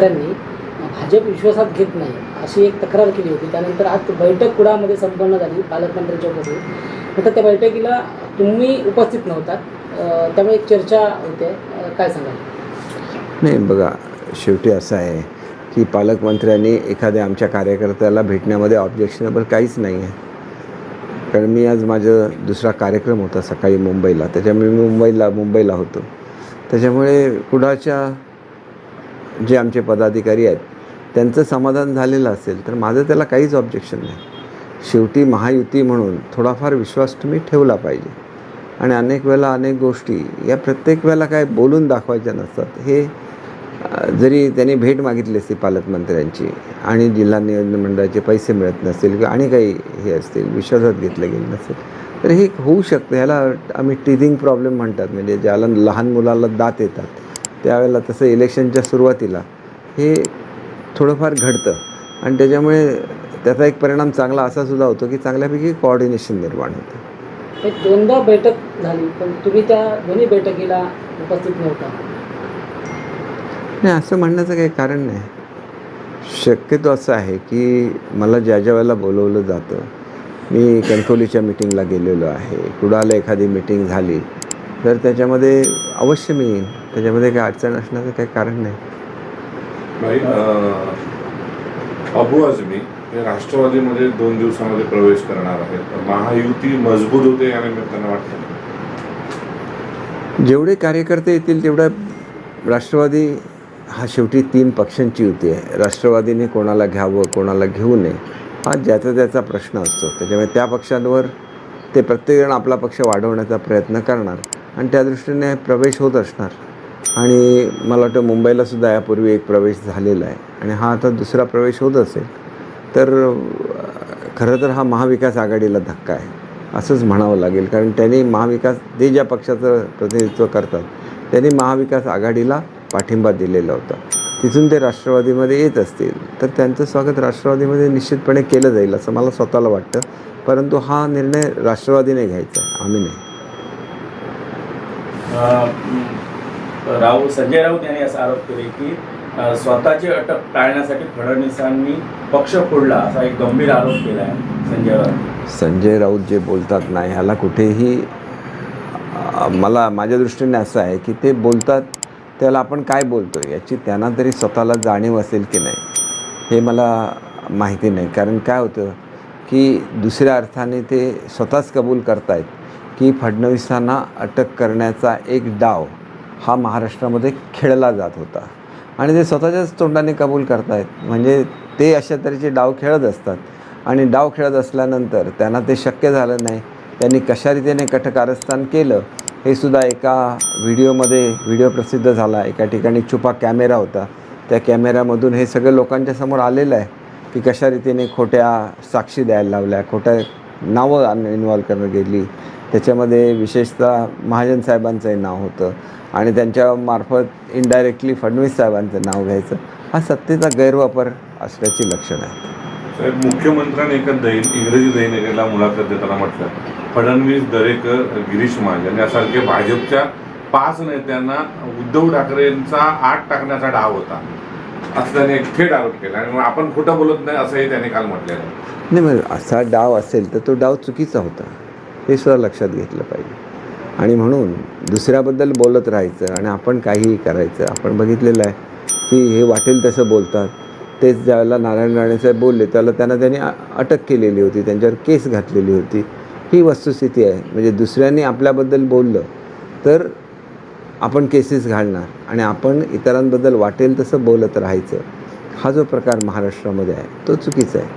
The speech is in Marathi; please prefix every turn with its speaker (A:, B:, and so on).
A: त्यांनी भाजप विश्वासात घेत नाही अशी एक तक्रार केली होती. त्यानंतर आज बैठक कुडामध्ये संपन्न झाली पालकमंत्र्यांच्या मध्ये नंतर त्या बैठकीला तुम्ही उपस्थित नव्हता. त्यामुळे एक चर्चा होते. काय सांगाल?
B: नाही बघा शेवटी असं आहे की पालकमंत्र्यांनी एखाद्या आमच्या कार्यकर्त्याला भेटण्यामध्ये ऑब्जेक्शनेबल काहीच नाही आहे. कारण मी आज माझं दुसरा कार्यक्रम होता सकाळी मुंबईला. त्याच्यामुळे मी मुंबईला मुंबईला होतो. त्याच्यामुळे कुडाच्या जे आमचे पदाधिकारी आहेत त्यांचं समाधान झालेलं असेल तर माझं त्याला काहीच ऑब्जेक्शन नाही. शेवटी महायुती म्हणून थोडाफार विश्वास तुम्ही ठेवला पाहिजे. आणि अनेक वेळेला अनेक गोष्टी या प्रत्येक वेळेला काय बोलून दाखवायच्या नसतात. हे जरी त्यांनी भेट मागितली असती पालकमंत्र्यांची आणि जिल्हा नियोजन मंडळाचे पैसे मिळत नसतील किंवा आणि काही हे असतील विश्वासात घेतलं गेलं नसेल तर हे होऊ शकतं. ह्याला आम्ही टीथिंग प्रॉब्लेम म्हणतात. म्हणजे ज्याला लहान मुलाला दात येतात त्यावेळेला तसं इलेक्शनच्या सुरुवातीला हे थोडंफार घडतं. आणि त्याच्यामुळे त्याचा एक परिणाम चांगला असा सुद्धा होतो की चांगल्यापैकी कोऑर्डिनेशन निर्माण होतं.
A: एक दोनदा बैठक झाली पण तुम्ही त्या दोन्ही बैठकीला उपस्थित नव्हता.
B: नाही असं म्हणण्याचं काही कारण नाही. शक्यतो असं आहे की मला ज्या ज्या वेळेला बोलवलं जातं मी कणकवलीच्या मिटिंगला गेलेलो आहे कुडाला एखादी मिटिंग झाली तर त्याच्यामध्ये अवश्य मी त्याच्यामध्ये काही अडचण असण्याचं काही कारण नाही.
C: अबू आझमी हे राष्ट्रवादीमध्ये दोन दिवसामध्ये प्रवेश करणार आहेत. महायुती मजबूत होते या निमित्तानं वाटतं?
B: जेवढे कार्यकर्ते येतील तेवढ्या राष्ट्रवादी हा शेवटी तीन पक्षांची युती आहे. राष्ट्रवादीने कोणाला घ्यावं कोणाला घेऊ नये हा ज्याचा त्याचा प्रश्न असतो. त्याच्यामुळे त्या पक्षांवर ते प्रत्येकजण आपला पक्ष वाढवण्याचा प्रयत्न करणार आणि त्या दृष्टीने प्रवेश होत असणार. आणि मला वाटतं मुंबईला सुद्धा यापूर्वी एक प्रवेश झालेला आहे. आणि हा आता दुसरा प्रवेश होत असेल तर खरं तर हा महाविकास आघाडीला धक्का आहे असंच म्हणावं लागेल. कारण त्यांनी महाविकास ते ज्या पक्षाचं प्रतिनिधित्व करतात त्यांनी महाविकास आघाडीला पाठिंबा दिलेला होता. तिथून ते राष्ट्रवादीमध्ये येत असतील तर त्यांचं स्वागत राष्ट्रवादीमध्ये निश्चितपणे केलं जाईल असं मला स्वतःला वाटतं. परंतु हा निर्णय राष्ट्रवादीने घ्यायचा आहे आम्ही नाही.
D: राऊत संजय राऊत यांनी असा आरोप केले की स्वतःची अटक टाळण्यासाठी फडणवीसांनी पक्ष फोडला असा एक गंभीर आरोप केला आहे संजय राऊत.
B: संजय राऊत जे बोलतात ना ह्याला कुठेही मला माझ्या दृष्टीने असं आहे की ते बोलतात त्याला आपण काय बोलतो याची त्यांना तरी स्वतःला जाणीव असेल की नाही हे मला माहिती नाही. कारण काय होतं की दुसऱ्या अर्थाने ते स्वतःच कबूल करतायत की फडणवीसांना अटक करण्याचा एक डाव हा महाराष्ट्रामध्ये खेळला जात होता. आणि ते स्वतःच्याच तोंडाने कबूल करतायत. म्हणजे ते अशा तऱ्हेचे डाव खेळत असतात. आणि डाव खेळत असल्यानंतर त्यांना ते शक्य झालं नाही. त्यांनी कशा रीतीने कटकारस्थान केलं हे सुद्धा एका व्हिडिओमध्ये व्हिडिओ प्रसिद्ध झाला. एका ठिकाणी छुपा कॅमेरा होता. त्या कॅमेऱ्यामधून हे सगळं लोकांच्या समोर आलेलं आहे की कशा रीतीने खोट्या साक्षी द्यायला लावल्या खोट्या नावं इन्व्हॉल्व करणं गेली. त्याच्यामध्ये विशेषतः महाजन साहेबांचंही नाव होतं. आणि त्यांच्यामार्फत इनडायरेक्टली फडणवीस साहेबांचं नाव घ्यायचं. हा सत्तेचा गैरवापर असल्याची लक्षणं आहेत.
C: साहेब मुख्यमंत्र्यांनी एका दैन इंग्रजी दैनिकाला मुलाखत देताना म्हटलं फडणवीस दरेकर गिरीश महाजन यासारखे भाजपच्या पाच नेत्यांना उद्धव ठाकरेंचा आठ टाकण्याचा डाव होता. असं त्याने एक थेट आरोप केला. आणि मग आपण खोटं बोलत नाही असंही त्याने काल म्हटलेलं
B: नाही मग असा डाव असेल तर तो डाव चुकीचा होता. हे सुद्धा लक्षात घेतलं पाहिजे. आणि म्हणून दुसऱ्याबद्दल बोलत राहायचं आणि आपण काहीही करायचं. आपण बघितलेलं आहे की हे वाटेल तसं बोलतात. तेच ज्यावेळेला नारायण राणेसाहेब बोलले त्याला त्यांना त्यांनी अटक केलेली होती. त्यांच्यावर केस घातलेली होती. ही वस्तुस्थिती आहे. म्हणजे दुसऱ्यांनी आपल्याबद्दल बोललं तर आपण केसेस घालणार आणि आपण इतरांबद्दल वाटेल तसं बोलत राहायचं हा जो प्रकार महाराष्ट्रामध्ये आहे तो चुकीचा आहे.